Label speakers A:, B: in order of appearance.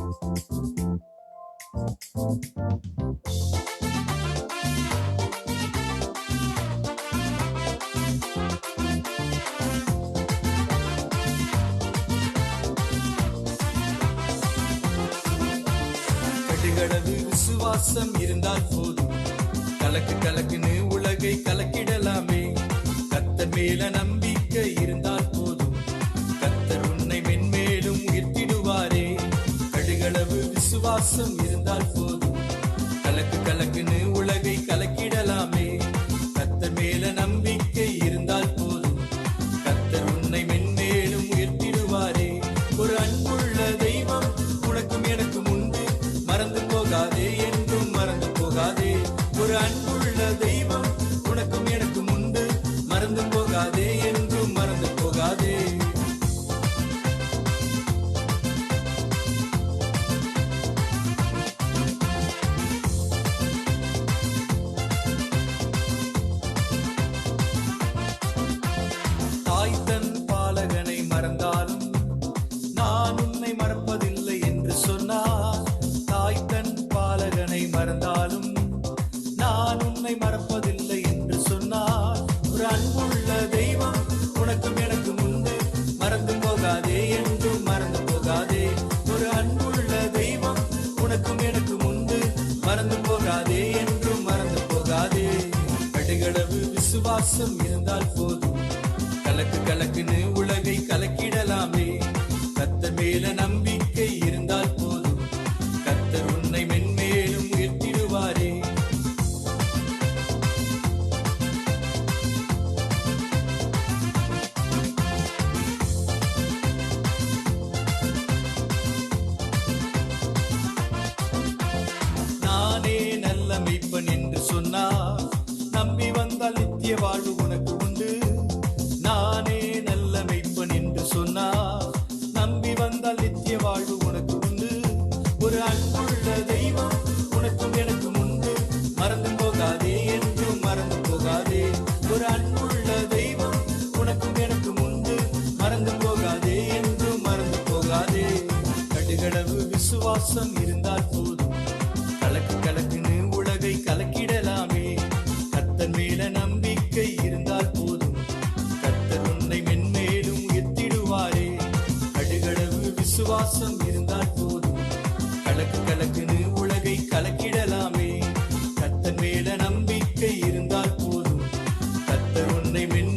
A: கடுகளவு விசுவாசம் இருந்தால் போதும். கலக்கு கலக்குன்னு உலகை கலக்கிடலாமே விசுவாசம் இருந்தால் போதும். கலக்கு கலக்குன்னு உலகை கலக்கிடலாமே. கத்தர் மேல நம்பிக்கை இருந்தால் போதும். கத்தர் உன்னை மென்மேலும் உயர்த்திடுவாரே. ஒரு அன்புள்ள தெய்வம் உனக்கும் எனக்கும் உண்டு. மறந்து போகாதே என்றும் மறந்து போகாதே. ஒரு அன்புள்ள தெய்வம் உனக்கும் எனக்கும் உண்டு. மறந்து போகாதே என்றும் மறந்து போகாதே. நான் மறப்பதில்லை என்று சொன்னார். தாய் தன் பாலகனை மறந்தாலும் நான் உன்னை மறப்பதில்லை என்று சொன்னார். ஒரு அன்புள்ள தெய்வம் உனக்கும் எனக்கும் உண்டு. மறந்து போகாதே என்றும் மறந்து போகாதே. ஒரு அன்புள்ள தெய்வம் உனக்கும் எனக்கும் உண்டு. மறந்து போகாதே என்றும் மறந்து போகாதே. கடுகளவு விசுவாசம் இருந்தால் போதும். கலக்கு கலக்குன்னு உலக சொன்னார். நம்பி வந்தால் நித்திய வாழ்வு உனக்கு உண்டு. நானே நல்ல மெய்ப்பன் என்று சொன்னார். நம்பி வந்தால் நித்திய வாழ்வு உனக்கு உண்டு. ஒரு அன்புள்ள தெய்வம் உனக்கும் எனக்கும் உண்டு. மறந்து போகாதே என்றும் மறந்து போகாதே. ஒரு அன்புள்ள தெய்வம் உனக்கும் எனக்கும் உண்டு. மறந்து போகாதே என்றும் மறந்து போகாதே. கடுகளவு விசுவாசம் இருந்தால் போதும். கலக்கு கலக்கு விசுவாசம் இருந்தால் போதும். கலக்கு கலக்குன்னு உலகை கலக்கிடலாமே. கத்தன் மேல நம்பிக்கை இருந்தால் போதும். கத்தர் உன்னை மென்